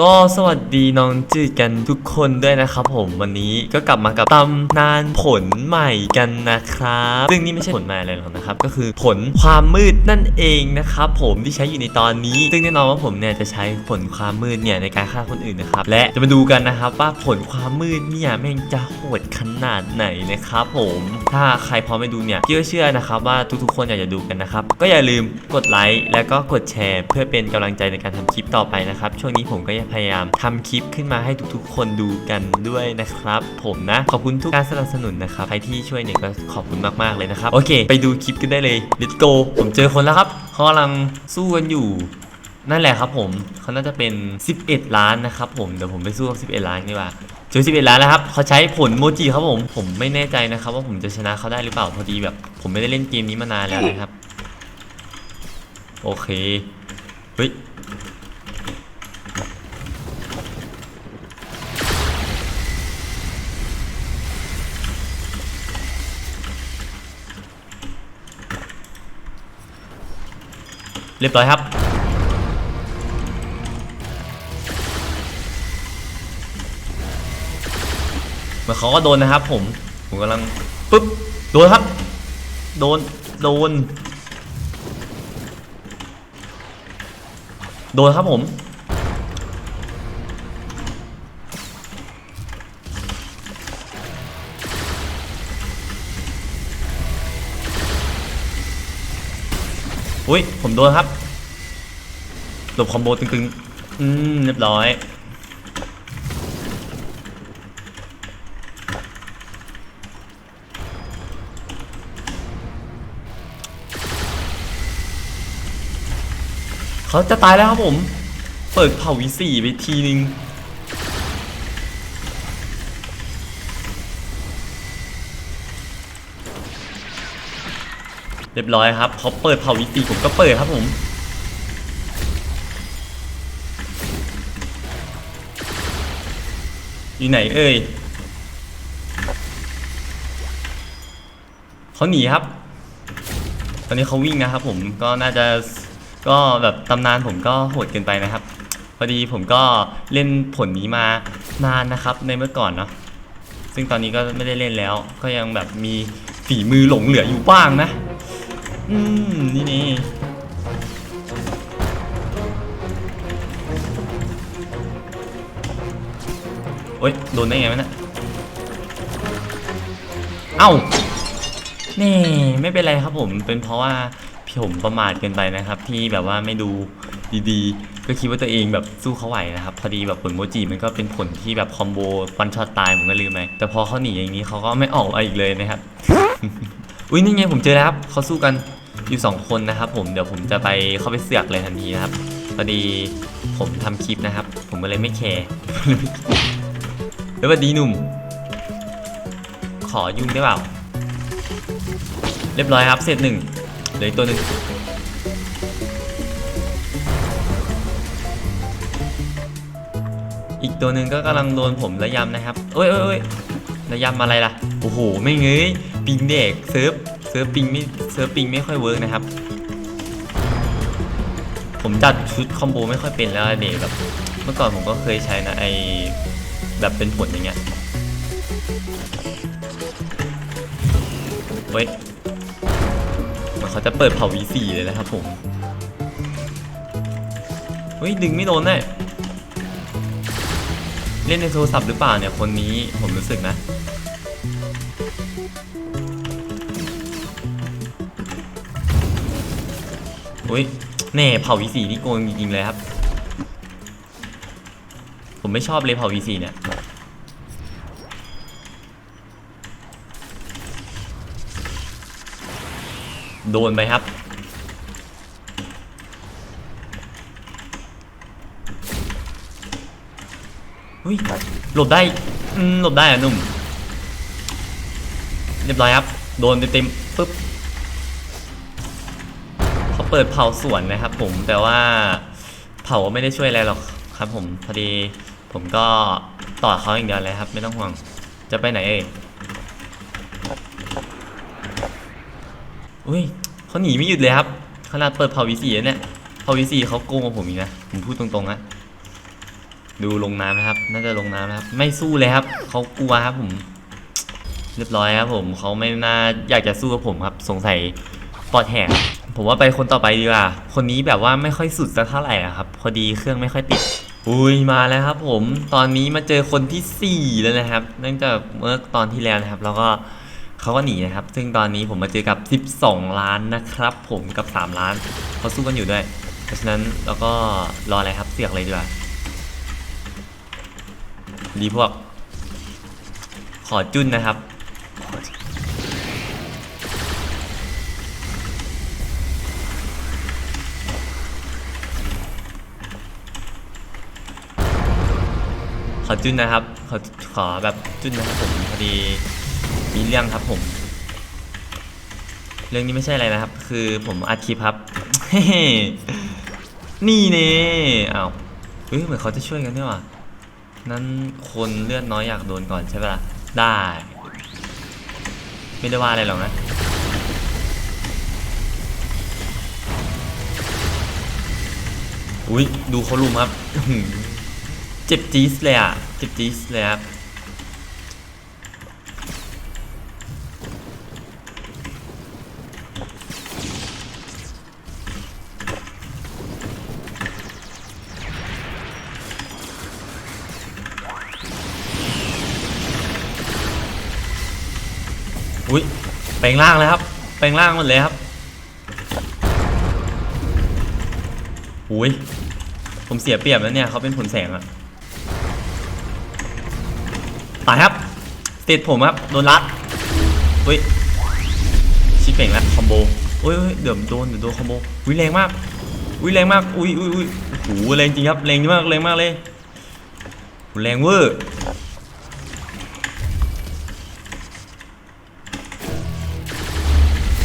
ก็สวัสดีน้องจืดกันทุกคนด้วยนะครับผมวันนี้ก็กลับมากับตำนานผลใหม่กันนะครับ ซึ่งนี่ไม่ใช่ผลใหม่อะไรหรอกนะครับก็คือผลความมืดนั่นเองนะครับผมที่ใช้อยู่ในตอนนี้ ซึ่งแน่นอนว่าผมเนี่ยจะใช้ผลความมืดเนี่ยในการฆ่าคนอื่นนะครับและจะมาดูกันนะครับว่าผลความมืดเนี่ยแม่งจะโหดขนาดไหนนะครับผมถ้าใครพร้อมไปดูเนี่ยพี่ก็เชื่อนะครับว่าทุกๆคนอยากจะดูกันนะครับก็อย่าลืมกดไลค์แล้วก็กดแชร์ เพื่อเป็นกำลังใจในการทำคลิปต่อไปนะครับช่วงนี้ผมก็พยายามทำคลิปขึ้นมาให้ทุกๆ คนดูกันด้วยนะครับ ผมนะ ขอบคุณทุกการสนับสนุนนะครับใครที่ช่วยเนี่ยก็ขอบคุณมากๆเลยนะครับ โอเค ไปดูคลิปกันได้เลย let's go ผมเจอคนแล้วครับเขากำลังสู้กันอยู่นั่นแหละครับผมเขาน่าจะเป็น 11 ล้านนะครับผม เดี๋ยวผมไปสู้กับ 11 ล้านดีกว่าเจอ11 ล้านแล้วครับเขาใช้ผลโมจิครับผม ผมไม่แน่ใจนะครับ ว่าผมจะชนะเขาได้หรือเปล่าพอดีแบบ ผมไม่ได้เล่นเกมนี้มานานแล้วนะครับ โอเค เฮ้ย รียบร้อยครับ เหมือนเขาก็โดนนะครับ ผม ผมกำลังปึ๊บ โดนครับ โดน โดน โดนครับผม อุ้ย ผมโดนครับ หลบคอมโบตึงๆ อืม เรียบร้อย เขาจะตายแล้วครับผม เปิดเผาวิสีไปทีนึง เรียบร้อยครับเขาเปิดเผาวิสีผมก็เปิดครับผมอยู่ไหนเอ่ยเขาหนีครับ ตอนนี้เขาวิ่งนะครับ ผมก็น่าจะก็แบบตำนานผมก็โหดเกินไปนะครับ พอดีผมก็เล่นผลนี้มานานนะครับในเมื่อก่อนเนาะซึ่งตอนนี้ก็ไม่ได้เล่นแล้ว ก็ยังแบบมีฝีมือหลงเหลืออยู่บ้างนะ อืม นี่นี่โอ๊ยโดนได้ไงวะเนี่ยเอ้านี่ไม่เป็นไรครับผมเป็นเพราะว่าผมประมาทเกินไปนะครับ ที่แบบว่าไม่ดูดีๆ ก็คิดว่าตัวเองแบบสู้เขาไหวนะครับ พอดีแบบผลโมจิมันก็เป็นผลที่แบบคอมโบวันช็อตตายผมก็ลืมไปแต่พอเขาหนีอย่างนี้เขาก็ไม่ออกมาอีกเลยนะครับ อุ้ยนี่ไงผมเจอแล้วครับเขาสู้กันอยู่สองคนนะครับ ผมเดี๋ยวผมจะไปเข้าไปเสือกเลยทันทีนะครับพอดีผมทำคลิปนะครับ ผมก็เลยไม่แคร์แล้วสวัสดีหนุ่ม ขอยุ่งได้เปล่า เรียบร้อยครับเสร็จหนึ่งเหลือตัวหนึ่งอีกตัวหนึ่งก็กำลังโดนผมระยำนะครับเอ้ยเอ้ยเอ้ยระยำอะไรล่ะ โอ้โห ไม่เงย ปิงเด็กเซิร์ฟเซิร์ฟปิงไม่เซิร์ฟปิงไม่ค่อยเวิร์กนะครับ ผมจัดชุดคอมโบไม่ค่อยเป็นแล้วเด็กแบบเมื่อก่อนผมก็เคยใช้นะไอแบบเป็นผลอย่างเงี้ยเฮ้ยเหมือนเขาจะเปิดเผา V4 เลยนะครับผมเฮ้ยดึงไม่โดนแน่เล่นในโทรศัพท์หรือเปล่าเนี่ยคนนี้ผมรู้สึกนะ อุ้ยแน่เผา V4 นี่โกงจริงๆเลยครับ ผมไม่ชอบเลยเผา V4 เนี่ยโดนไปครับ อุ้ยหลบได้อืมหลบได้อะหนุ่ม เรียบร้อยครับ โดนเต็มๆปึ๊บ เปิดเผาสวนนะครับผมแต่ว่าเผาไม่ได้ช่วยอะไรหรอกครับ ผมพอดีผมก็ต่อเขาอย่างเดียวเลยครับ ไม่ต้องห่วงจะไปไหนเอ่ยอุ้ยเขาหนีไม่หยุดเลยครับขนาดเปิดเผาวีซีเนี่ยเผาวีซีเขาโกงกว่าผมอีกนะผมพูดตรงๆนะดูลงน้ำนะครับ น่าจะลงน้ำนะครับ ไม่สู้เลยครับเขากลัวครับผมเรียบร้อยครับผมเขาไม่น่าอยากจะสู้กับผมครับ สงสัยปอดแหก ผมว่าไปคนต่อไปดีกว่า คนนี้แบบว่าไม่ค่อยสุดสักเท่าไหร่อะครับ พอดีเครื่องไม่ค่อยติด อุ้ยมาแล้วครับ ผม ตอนนี้มาเจอคนที่สี่แล้วนะครับ เนื่องจากเมื่อตอนที่แล้วนะครับ แล้วก็เขาก็หนีนะครับ ซึ่งตอนนี้ผมมาเจอกับ 12 ล้านนะครับ ผมกับ 3 ล้านเขาสู้กันอยู่ด้วย เพราะฉะนั้นเราก็รออะไรครับ เสือกเลยดีกว่า ดีพวก ขอจุนนะครับ ขอจุนนะครับ ขอขอแบบจุนนะครับผมพอดีมีเรื่องครับผม เรื่องนี้ไม่ใช่อะไรนะครับ คือผมอัดคลิปครับ นี่เน่อ้าวเฮ้ยเหมือนเขาจะช่วยกันด้วยว่ะนั้นคนเลือดน้อยอยากโดนก่อนใช่ปะล่ะได้ ไม่ได้ว่าอะไรหรอกนะอุ้ยดูเขาลุมครับ เจ็บจี๊สเลยอะเจ็บจี๊สเลยครับอุ้ยแปลงร่างเลยครับแปลงร่างหมดเลยครับอุ้ยผมเสียเปรียบแล้วเนี่ยเขาเป็นผลแสงอะ ตายครับติดผมครับโดนรัดอุ้ยชิปเป่งแล้วคอมโบอุ้ยเดี๋ยวโดนเดี๋ยวโดนคอมโบอุ้ยแรงมากอุ้ยแรงมากอุ้ยอุ้ยอุ้ยโอ้โหแรงจริงครับแรงมากแรงมากเลยแรงเวอร์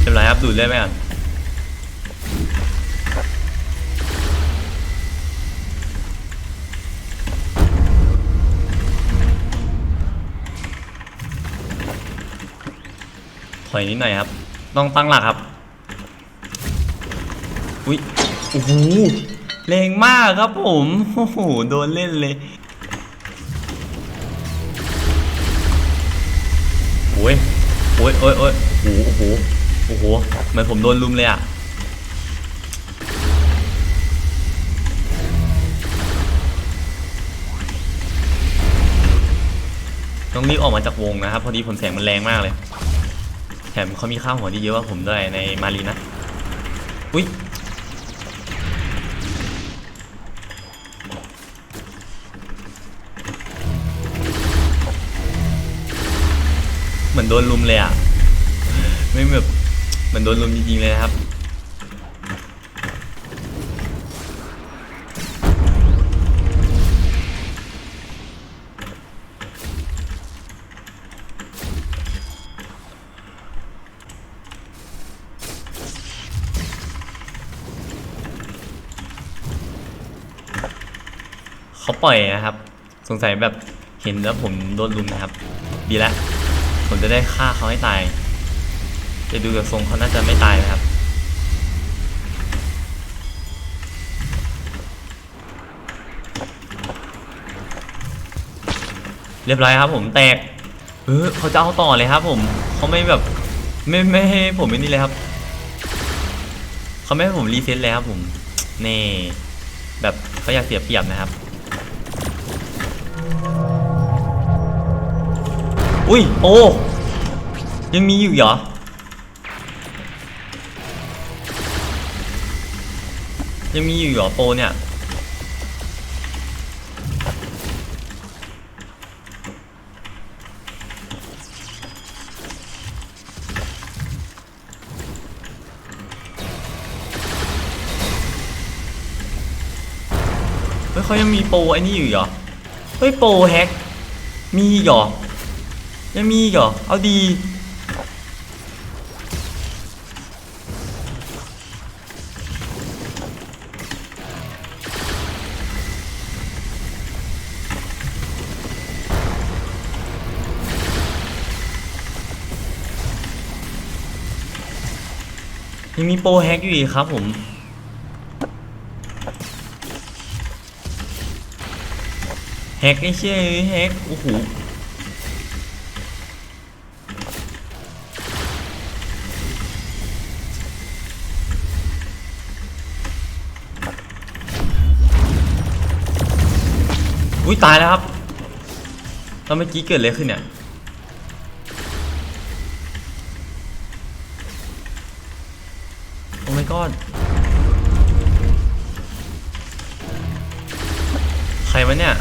เรียบร้อยครับดูดได้ไหมอะ ถอยนิดหน่อยครับ ต้องตั้งหลักครับ อุ้ยโอ้โหแรงมากครับผมโอ้โหโดนเล่นเลยโอ้ยโอ้ยโอ้ยโอ้ยโอ้โหโอ้โหโอ้โหเหมือนผมโดนลุมเลยอะต้องรีบออกมาจากวงนะครับ พอดีผลแสงมันแรงมากเลย มเขามีข้าวหัวที่เยอะกว่าผมด้วยในมารีนะ อุ้ยเหมือนโดนลุมเลยอะ ไม่แบบเหมือนโดนลุมจริงๆเลยนะครับ เขาปล่อยนะครับ สงสัยแบบเห็นแล้วผมโดนลุมนะครับ ดีแล้วผมจะได้ฆ่าเขาให้ตาย จะดูจากทรงเขาน่าจะไม่ตายนะครับเรียบร้อยครับผมแตกเออเขาจะเอาต่อเลยครับ ผมเขาไม่แบบไม่ไม่ให้ผมไม่นี่เลยครับเขาไม่ให้ผมรีเซ็ตเลยครับผมเน่แบบเขาอยากเสียเปรียบนะครับ อุ้ย โอ้ ยังมีอยู่เหรอ ยังมีอยู่เหรอโปเนี่ย เฮ้ยเขายังมีโปไอ้นี่อยู่เหรอ เฮ้ยโปแฮกมีเหรอ ยังมีอีกเหรอ เอาดี ยังมีโปรแฮกอยู่อีกครับผมแฮกไอ้เชี่ยแฮกโอ้โห อุ้ยตายแล้วครับแล้วเมื่อกี้เกิดอะไรขึ้นเนี่ยโอ้ my god ใครวะเนี่ย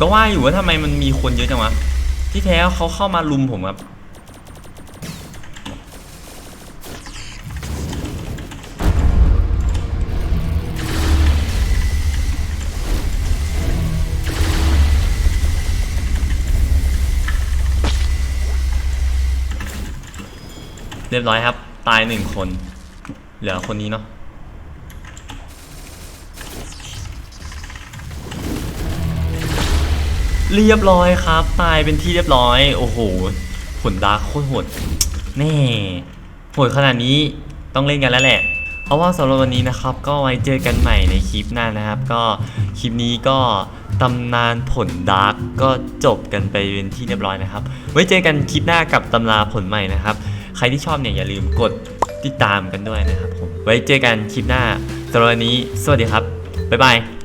ก็ว่าอยู่ว่าทำไมมันมีคนเยอะจังวะ ที่แท้เขาเข้ามาลุมผมครับ เรียบร้อยครับ ตายหนึ่งคน เหลือคนนี้เนาะเรียบร้อยครับ ตายเป็นที่เรียบร้อย โอ้โหผลดาร์กโคตรโหดแน่โหดขนาดนี้ต้องเล่นกันแล้วแหละ เพราะว่าสำหรับวันนี้นะครับ ก็ไว้เจอกันใหม่ในคลิปหน้านะครับ ก็คลิปนี้ก็ตำนานผลดาร์กก็จบกันไปเป็นที่เรียบร้อยนะครับ ไว้เจอกันคลิปหน้ากับตำราผลใหม่นะครับ ใครที่ชอบเนี่ยอย่าลืมกดติดตามกันด้วยนะครับผมไว้เจอกันคลิปหน้าสำหรับวันนี้ สวัสดีครับ บ๊ายบาย